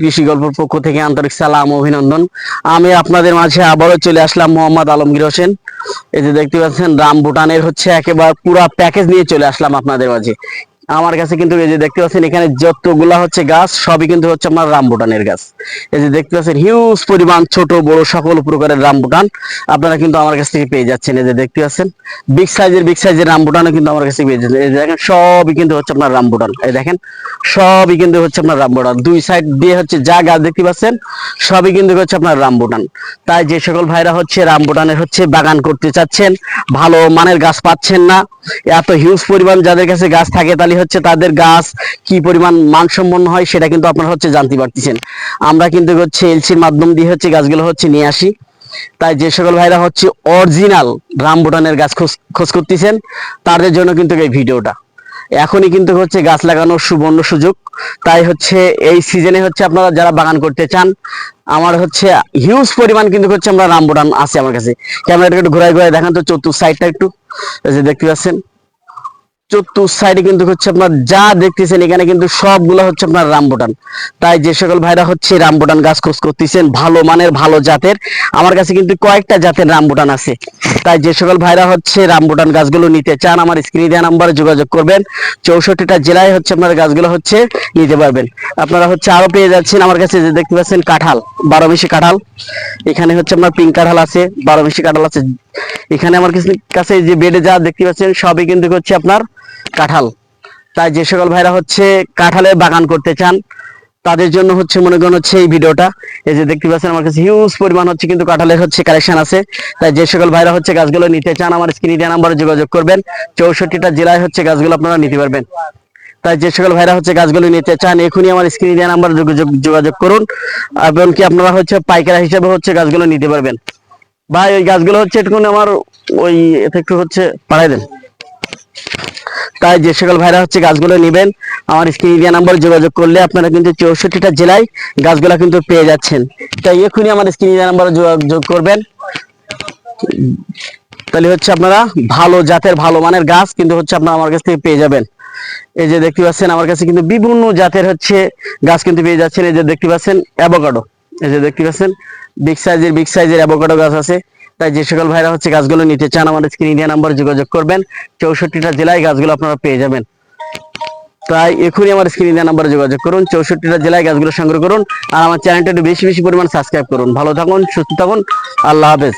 কৃষি গল্পের পক্ষ থেকে আন্তরিক সালাম, অভিনন্দন। আমি আপনাদের মাঝে আবারও চলে আসলাম মোহাম্মদ আলমগীর হোসেন। এই যে দেখতে পাচ্ছেন রাম ভুটানের হচ্ছে একেবারে পুরো প্যাকেজ নিয়ে চলে আসলাম আপনাদের মাঝে। আমার কাছে কিন্তু এই যে দেখতে পাচ্ছেন, এখানে যতগুলা হচ্ছে গাছ, সবই কিন্তু হচ্ছে আপনার রাম ভুটানের গাছ। এই যে দেখতে পাচ্ছেন হিউজ পরিমাণ ছোট, বড় সকল প্রকারের রাম ভুটান আপনারা কিন্তু আমার কাছ থেকে পেয়ে যাচ্ছেন। এই যে দেখতে পাচ্ছেন বিগ সাইজের বিগ সাইজের রাম ভুটানও কিন্তু আমার কাছে পেয়ে যাচ্ছেন। এই দেখেন, সবই কিন্তু হচ্ছে আপনার রাম ভুটান এই দেখেন, সবই কিন্তু হচ্ছে আপনার রাম ভুটান দুই সাইড দিয়ে হচ্ছে যা গাছ দেখতে পাচ্ছেন, সবই কিন্তু হচ্ছে আপনার রাম ভুটান তাই যে সকল ভাইরা হচ্ছে রাম ভুটানের হচ্ছে বাগান করতে চাচ্ছেন, ভালো মানের গাছ পাচ্ছেন না, এত হিউজ পরিমাণ যাদের কাছে গাছ থাকে তাহলে হচ্ছে তাদের গাছ, কি পরিমাণ মানসম্পন্ন হয় সেটা কিন্তু আপনারা হচ্ছে জানতে পারতেছেন। আমরা কিন্তু হচ্ছে এলসির মাধ্যম দিয়ে হচ্ছে গাছগুলো হচ্ছে নিয়ে আসি। তাই যে সকল ভাইরা হচ্ছে অরিজিনাল রাম ভুটানের গাছ খোঁজ খোঁজ করতেছেন, তাদের জন্য কিন্তু এই ভিডিওটা। এখনই কিন্তু হচ্ছে গাছ লাগানোর সুবর্ণ সুযোগ। তাই হচ্ছে এই সিজনে হচ্ছে আপনারা যারা বাগান করতে চান, আমার হচ্ছে হিউজ পরিমাণ কিন্তু হচ্ছে আমরা রামবুটান আছে আমার কাছে। ক্যামেরাটা একটু ঘুরাই ঘুরাই দেখান তো, চতুর সাইডটা একটু। দেখতে পাচ্ছেন চতুর সাইডে কিন্তু হচ্ছে আপনার যা দেখতেছেন, এখানে কিন্তু সবগুলো হচ্ছে আপনার রামবুটান। তাই যে সকল ভাইরা হচ্ছে রামবুটান গাছ খোঁজ করতেছেন, ভালো মানের, ভালো জাতের। আমার কাছে কিন্তু কয়েকটা জাতের রামবুটান আছে। তাই যে সকল ভাইরা হচ্ছে রামবুটান গাছগুলো নিতে চান, আমার স্ক্রিনে দেওয়া নাম্বারে যোগাযোগ করবেন। চৌষট্টিটা জেলায় হচ্ছে আপনার গাছগুলো হচ্ছে নিতে পারবেন। আপনারা হচ্ছে আরও পেয়ে যাচ্ছেন আমার কাছে যে দেখতে পাচ্ছেন কাঁঠাল, বারো মিশি কাঁঠাল। এখানে হচ্ছে আপনার পিঙ্ক কাঁঠাল আছে, বারো মিশি কাঁঠাল আছে। এখানে আমার কাছে- যে বেডে যা দেখতে পাচ্ছেন, সবই কিন্তু হচ্ছে আপনার কাঁঠাল। তাই যে সকল ভাইরা হচ্ছে কাঁঠালের বাগান করতে চান, তাদের জন্য হচ্ছে মনে করেন হচ্ছে এই ভিডিওটা। এই যে দেখতে পাচ্ছেন, আমার কাছে হিউজ পরিমাণ হচ্ছে কিন্তু কাঁঠালের হচ্ছে কালেকশন আছে। তাই যে সকল ভাইরা হচ্ছে গাছগুলো নিতে চান, আমার স্ক্রিনে দেওয়া নাম্বারে যোগাযোগ করবেন। চৌষট্টিটা জেলায় হচ্ছে গাছগুলো আপনারা নিতে পারবেন। তাই যে সকল ভাইরা হচ্ছে গাছগুলো নিতে চান, এখনই আমার স্ক্রিনে দেওয়া নাম্বারে যোগাযোগ করুন। এমনকি আপনারা হচ্ছে পাইকারা হিসেবে হচ্ছে গাছগুলো নিতে পারবেন। ভাই, ওই গাছগুলো হচ্ছে একটু আমার ওই একটু হচ্ছে পাঠাই দেন। তাই যে সকল ভাইরা হচ্ছে গাছগুলো নেবেন, আমার স্ক্রিনে দেওয়া নাম্বারে যোগাযোগ করলে আপনারা কিন্তু চৌষট্টিটা জেলায় গাছগুলো কিন্তু পেয়ে যাচ্ছেন। তাই এখনই আমার স্ক্রিনে দেওয়া নাম্বারে যোগাযোগ করবেন। তাহলে হচ্ছে আপনারা ভালো জাতের, ভালো মানের গাছ কিন্তু হচ্ছে আপনারা আমার কাছ থেকে পেয়ে যাবেন। এই যে দেখতে পাচ্ছেন, আমার কাছে কিন্তু বিভিন্ন জাতের হচ্ছে গাছ কিন্তু পেয়ে যাচ্ছেন। এই যে দেখতে পাচ্ছেন, অ্যাভোকাডো। এই যে দেখতে পাচ্ছেন বিগ সাইজের বিগ সাইজের অ্যাভোকাডো গাছ আছে। তাই যে সকল ভাইরা হচ্ছে গাছগুলো নিতে চান, আমাদের স্ক্রিন ইন্ডিয়া নাম্বার যোগাযোগ করবেন। চৌষট্টিটা জেলায় গাছগুলো আপনারা পেয়ে যাবেন। তাই এখনই আমার স্ক্রিন ইন্ডিয়া নাম্বারে যোগাযোগ করুন, চৌষট্টিটা জেলায় গাছগুলো সংগ্রহ করুন, আর আমার চ্যানেলটা একটু বেশি বেশি পরিমাণ সাবস্ক্রাইব করুন। ভালো থাকুন, সুস্থ থাকুন, আল্লাহ হাফেজ।